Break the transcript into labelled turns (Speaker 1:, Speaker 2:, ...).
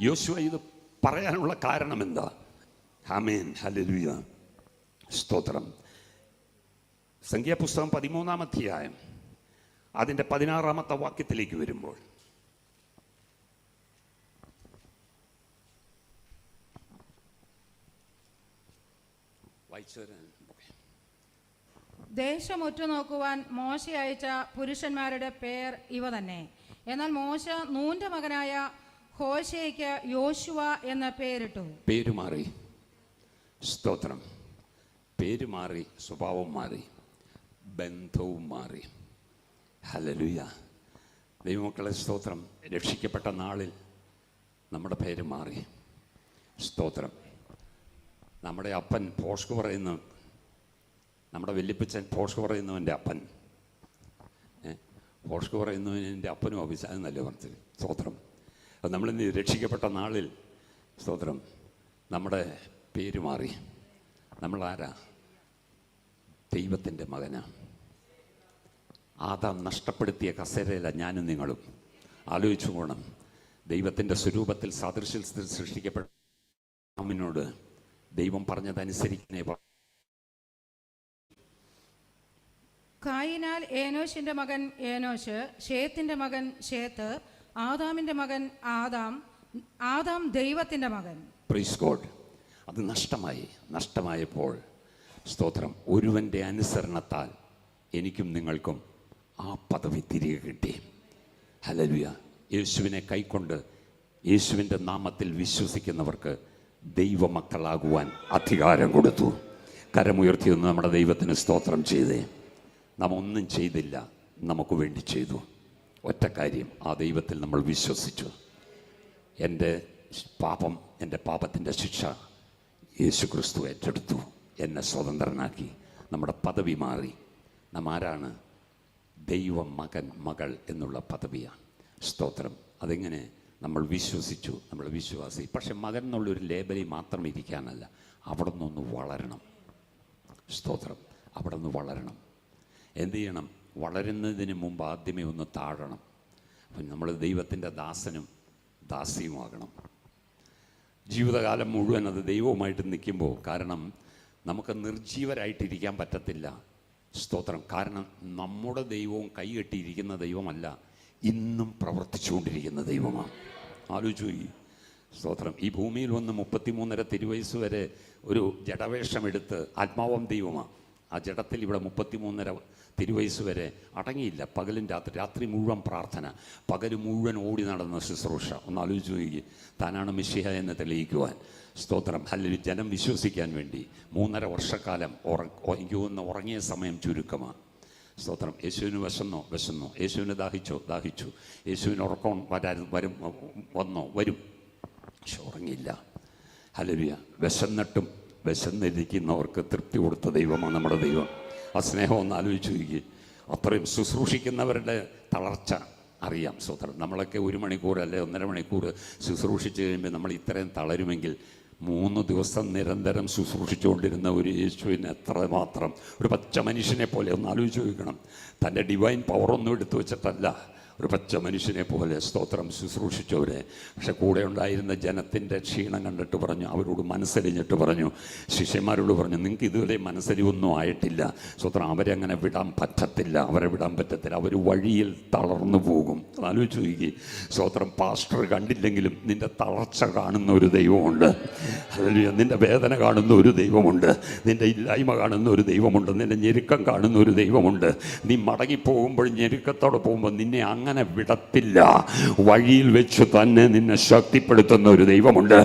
Speaker 1: യോശുവ ഇത് പറയാനുള്ള കാരണം എന്താ? Amen hallelujah. സ്തോത്രം. സംഖ്യാപുസ്തകം പതിമൂന്നാം അധ്യായം അതിന്റെ പതിനാറാമത്തെ വാക്യത്തിലേക്ക് വരുമ്പോൾ. വായിച്ചു
Speaker 2: നോക്കുവാൻ മോശ അയച്ച പുരുഷന്മാരുടെ പേർ ഇവ തന്നെ. എന്നാൽ മോശ നൂന്റെ മകനായ ഹോശയ്ക്ക് യോശുവ എന്ന പേരിട്ടു.
Speaker 1: പേര് മാറി. സ്തോത്രം. പേര് മാറി സ്വഭാവം മാറി ബന്ധവും മാറി. ഹലലുയ ദൈവമക്കളെ സ്തോത്രം. രക്ഷിക്കപ്പെട്ട നാളിൽ നമ്മുടെ പേര് മാറി. സ്തോത്രം. നമ്മുടെ അപ്പൻ പോഷ്ക് പറയുന്നു. നമ്മുടെ വല്യപ്പച്ചൻ പോഷ്ക് പറയുന്നവന്റെ അപ്പൻ. പോഷ്കു പറയുന്നവന്റെ അപ്പനും നല്ല പറഞ്ഞത്? സ്തോത്രം. അത് നമ്മളിന്ന് രക്ഷിക്കപ്പെട്ട നാളിൽ സ്തോത്രം. നമ്മുടെ പേര് മാറി. നമ്മൾ ആരാ? ദൈവത്തിന്റെ മകനാണ് ആദാം നഷ്ടപ്പെടുത്തിയ കസേരയില ഞാനും നിങ്ങളും. ആലോചിച്ചു പോകണം ദൈവത്തിന്റെ സ്വരൂപത്തിൽ സാദൃശ്യത്തിൽ സൃഷ്ടിക്കപ്പെട്ട ആമിനോട് ദൈവം പറഞ്ഞതനുസരിക്കുന്നേ
Speaker 2: കായിനാൽ ഏനോഷിന്റെ മകൻ ഏനോഷ് ഷേത്തിന്റെ മകൻ ഷേത്ത് ആദാമിന്റെ മകൻ ആദാം ആദാം ദൈവത്തിന്റെ മകൻ.
Speaker 1: പ്രൈസ് ഗോഡ് അത് നഷ്ടമായി നഷ്ടമായപ്പോൾ സ്തോത്രം ഒരുവന്റെ അനുസരണത്താൽ എനിക്കും നിങ്ങൾക്കും ആ പദവി തിരികെ കിട്ടി. ഹലലുയ യേശുവിനെ കൈക്കൊണ്ട് യേശുവിന്റെ നാമത്തിൽ വിശ്വസിക്കുന്നവർക്ക് ദൈവമക്കളാകുവാൻ അധികാരം കൊടുത്തു. കരമുയർത്തി നിന്ന് നമ്മുടെ ദൈവത്തിന് സ്തോത്രം ചെയ്തേ. നാം ഒന്നും ചെയ്തില്ല നമുക്ക് വേണ്ടി ചെയ്തു. ഒറ്റ കാര്യം ആ ദൈവത്തിൽ നമ്മൾ വിശ്വസിച്ചു. എന്റെ പാപം എന്റെ പാപത്തിന്റെ ശിക്ഷ യേശു ക്രിസ്തു ഏറ്റെടുത്തു. എന്നെ സ്വതന്ത്രനാക്കി. നമ്മുടെ പദവി മാറി. നാം ആരാണ്? ദൈവ മകൻ മകൾ എന്നുള്ള പദവിയാണ്. സ്തോത്രം. അതെങ്ങനെ നമ്മൾ വിശ്വസിച്ചു? നമ്മൾ വിശ്വാസി. പക്ഷെ മകൻ എന്നുള്ളൊരു ലേബലിൽ മാത്രം ഇരിക്കാനല്ല. അവിടെ നിന്നൊന്ന് വളരണം. സ്തോത്രം. അവിടെ നിന്ന് വളരണം. എന്ത് ചെയ്യണം? വളരുന്നതിന് മുമ്പ് ആദ്യമേ ഒന്ന് താഴണം. അപ്പം നമ്മൾ ദൈവത്തിന്റെ ദാസനും ദാസിയുമാകണം. ജീവിതകാലം മുഴുവൻ അത് ദൈവവുമായിട്ട് നിൽക്കുമ്പോൾ കാരണം നമുക്ക് നിർജീവരായിട്ടിരിക്കാൻ പറ്റത്തില്ല. സ്തോത്രം. കാരണം നമ്മുടെ ദൈവവും കൈകെട്ടിയിരിക്കുന്ന ദൈവമല്ല ഇന്നും പ്രവർത്തിച്ചുകൊണ്ടിരിക്കുന്ന ദൈവമാണ്. ആലോചിച്ചു ഈ സ്തോത്രം. ഈ ഭൂമിയിൽ വന്ന് മുപ്പത്തിമൂന്നര തിരുവയസ്സ് വരെ ഒരു ജഡവേഷമെടുത്ത് ആത്മാവം ദൈവമാണ്. ആ ജഡത്തിൽ ഇവിടെ മുപ്പത്തിമൂന്നര തിരുവയസ് വരെ അടങ്ങിയില്ല. പകലും രാത്രി രാത്രി മുഴുവൻ പ്രാർത്ഥന. പകൽ മുഴുവൻ ഓടി നടന്ന ശുശ്രൂഷ. ഒന്ന് ആലോചിച്ച് നോക്കി താനാണ് മിശിഹ എന്ന് തെളിയിക്കുവാൻ. സ്തോത്രം. അല്ലെങ്കിൽ ജനം വിശ്വസിക്കാൻ വേണ്ടി. മൂന്നര വർഷക്കാലം ഉറ എനിക്ക് തോന്നുന്ന ഉറങ്ങിയ സമയം ചുരുക്കമാണ്. സ്തോത്രം. യേശുവിന് വിശന്നോ? വിശന്നോ. യേശുവിന് ദാഹിച്ചോ? ദാഹിച്ചു. യേശുവിന് ഉറക്കം വരാ വരും വന്നോ? വരും. പക്ഷെ ഉറങ്ങിയില്ല. ഹലരിയ വിശന്നിട്ടും വിശന്നിരിക്കുന്നവർക്ക് തൃപ്തി കൊടുത്ത ദൈവമാണ് നമ്മുടെ ദൈവം. ആ സ്നേഹം ഒന്ന് ആലോചിച്ച് നോക്കി. അത്രയും ശുശ്രൂഷിക്കുന്നവരുടെ തളർച്ച അറിയാം സൂത്രം നമ്മളൊക്കെ ഒരു മണിക്കൂർ അല്ലെ ഒന്നര മണിക്കൂർ ശുശ്രൂഷിച്ച് കഴിയുമ്പോൾ നമ്മൾ ഇത്രയും തളരുമെങ്കിൽ മൂന്ന് ദിവസം നിരന്തരം ശുശ്രൂഷിച്ചുകൊണ്ടിരുന്ന ഒരു യേശുവിന് എത്രമാത്രം ഒരു പച്ച മനുഷ്യനെ പോലെ ഒന്ന് ആലോചിച്ച് നോക്കണം. തന്റെ ഡിവൈൻ പവറൊന്നും എടുത്തു വെച്ചിട്ടല്ല. ഒരു പച്ച മനുഷ്യനെ പോലെ സ്തോത്രം ശുശ്രൂഷിച്ചവരെ. പക്ഷെ കൂടെ ഉണ്ടായിരുന്ന ജനത്തിന്റെ ക്ഷീണം കണ്ടിട്ട് പറഞ്ഞു അവരോട് മനസ്സരിഞ്ഞിട്ട് പറഞ്ഞു ശിഷ്യന്മാരോട് പറഞ്ഞു നിങ്ങൾക്ക് ഇതുവരെ മനസ്സരിവൊന്നും ആയിട്ടില്ല. സ്തോത്രം അവരെ അങ്ങനെ വിടാൻ പറ്റത്തില്ല അവരെ വിടാൻ പറ്റത്തില്ല. അവർ വഴിയിൽ തളർന്നു പോകും. ആലോചിച്ച് നോക്കി. സ്തോത്രം പാസ്റ്റർ കണ്ടില്ലെങ്കിലും നിന്റെ തളർച്ച കാണുന്ന ഒരു ദൈവമുണ്ട്. ഹല്ലേലൂയ. നിന്റെ വേദന കാണുന്ന ഒരു ദൈവമുണ്ട്. നിന്റെ ഇല്ലായ്മ കാണുന്ന ഒരു ദൈവമുണ്ട്. നിന്റെ ഞെരുക്കം കാണുന്ന ഒരു ദൈവമുണ്ട്. നീ മടങ്ങി പോകുമ്പോൾ ഞെരുക്കത്തോടെ പോകുമ്പോൾ നിന്നെ അങ്ങനെ വിടത്തില്ല. വഴിയിൽ വെച്ച് തന്നെ നിന്നെ ശക്തിപ്പെടുത്തുന്ന ഒരു ദൈവമുണ്ട്.